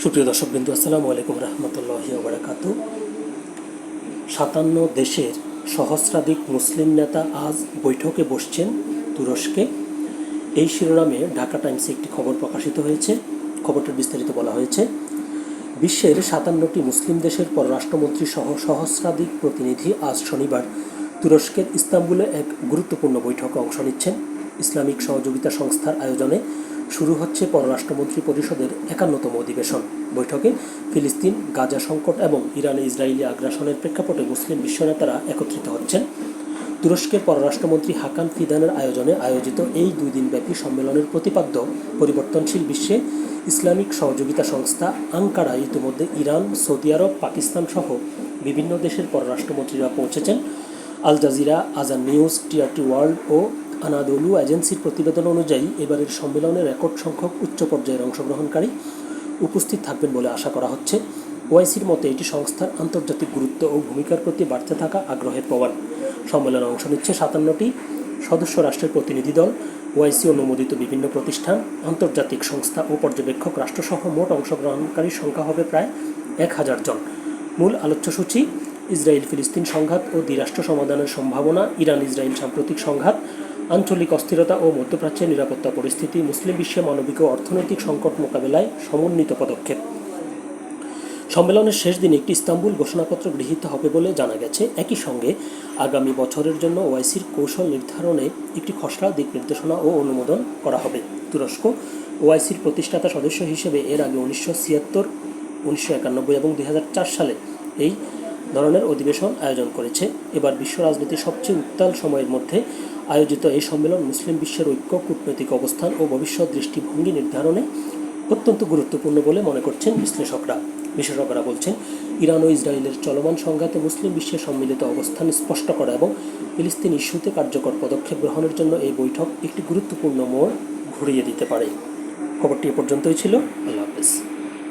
সুপ্রিয় দর্শক বিন্দু, আসসালামু আলাইকুম রহমতুল্লাহি ওবরাকাতু সাতান্ন দেশের সহস্রাধিক মুসলিম নেতা আজ বৈঠকে বসছেন তুরস্কে। এই শিরোনামে ঢাকা টাইমসে একটি খবর প্রকাশিত হয়েছে। খবরটার বিস্তারিত বলা হয়েছে, বিশ্বের সাতান্নটি মুসলিম দেশের পররাষ্ট্রমন্ত্রী সহ সহস্রাধিক প্রতিনিধি আজ শনিবার তুরস্কের ইস্তাম্বুলে এক গুরুত্বপূর্ণ বৈঠকে অংশ নিচ্ছেন। ইসলামিক সহযোগিতা সংস্থার আয়োজনে শুরু হচ্ছে পররাষ্ট্রমন্ত্রী পরিষদের একান্নতম অধিবেশন। বৈঠকে ফিলিস্তিন, গাজা সংকট এবং ইরানে ইসরায়েলি আগ্রাসনের প্রেক্ষাপটে মুসলিম বিশ্বনেতারা একত্রিত হচ্ছেন। তুরস্কের পররাষ্ট্রমন্ত্রী হাকান ফিদানের আয়োজনে আয়োজিত এই দুই দিনব্যাপী সম্মেলনের প্রতিপাদ্য পরিবর্তনশীল বিশ্বে ইসলামিক সহযোগিতা সংস্থা আঙ্কারা ইতিমধ্যে ইরান, সৌদি আরব, পাকিস্তান সহ বিভিন্ন দেশের পররাষ্ট্রমন্ত্রীরা পৌঁছেছেন। আল জাজিরা, আজান নিউজ টিআরটি ওয়ার্ল্ড ও আনাদলু এজেন্সির প্রতিবেদন অনুযায়ী এবারের সম্মেলনে রেকর্ড সংখ্যক উচ্চ পর্যায়ের অংশগ্রহণকারী উপস্থিত থাকবেন বলে আশা করা হচ্ছে। ওআইসির মতে, এটি সংস্থার আন্তর্জাতিক গুরুত্ব ও ভূমিকার প্রতি বাড়তে থাকা আগ্রহের প্রমাণ সম্মেলনে অংশ নিচ্ছে সাতান্নটি সদস্য রাষ্ট্রের প্রতিনিধি দল ওআইসি অনুমোদিত বিভিন্ন প্রতিষ্ঠান, আন্তর্জাতিক সংস্থা ও পর্যবেক্ষক রাষ্ট্রসহ মোট অংশগ্রহণকারীর সংখ্যা হবে প্রায় এক হাজার জন। মূল আলোচ্যসূচি ইসরায়েল ফিলিস্তিন সংঘাত ও দ্বিরাষ্ট্র সমাধানের সম্ভাবনা ইরান ইসরায়েল সাম্প্রতিক সংঘাত আঞ্চলিক অস্থিরতা ও মধ্যপ্রাচ্যের নিরাপত্তা পরিস্থিতি, মুসলিম বিশ্বে মানবিক ও অর্থনৈতিক সংকট মোকাবেলায় সমন্বিত পদক্ষেপ। সম্মেলনের শেষ দিনে একটি ইস্তাম্বুল ঘোষণাপত্র গৃহীত হবে বলে জানা গেছে। একই সঙ্গে আগামী বছরের জন্য ওআইসির কৌশল নির্ধারণে একটি খসড়া দিক নির্দেশনা ও অনুমোদন করা হবে। তুরস্ক ওআইসির প্রতিষ্ঠাতা সদস্য হিসেবে এর আগে উনিশশো ছিয়াত্তর, উনিশশো একানব্বই এবং দুই হাজার চার সালে এই ধরনের অধিবেশন আয়োজন করেছে। এবার বিশ্ব রাজনীতির সবচেয়ে উত্তাল সময়ের মধ্যে আয়োজিত এই সম্মেলন মুসলিম বিশ্বের ঐক্য, কূটনৈতিক অবস্থান ও ভবিষ্যৎ দৃষ্টিভঙ্গি নির্ধারণে অত্যন্ত গুরুত্বপূর্ণ বলে মনে করছেন বিশ্লেষকরা। বিশেষজ্ঞরা বলছেন, ইরান ও ইসরায়েলের চলমান সংঘাতে মুসলিম বিশ্বের সম্মিলিত অবস্থান স্পষ্ট করা এবং ফিলিস্তিন ইস্যুতে কার্যকর পদক্ষেপ গ্রহণের জন্য এই বৈঠক একটি গুরুত্বপূর্ণ মোড় ঘুরিয়ে দিতে পারে। খবরটি এ পর্যন্তই ছিল। আল্লাহ হাফেজ।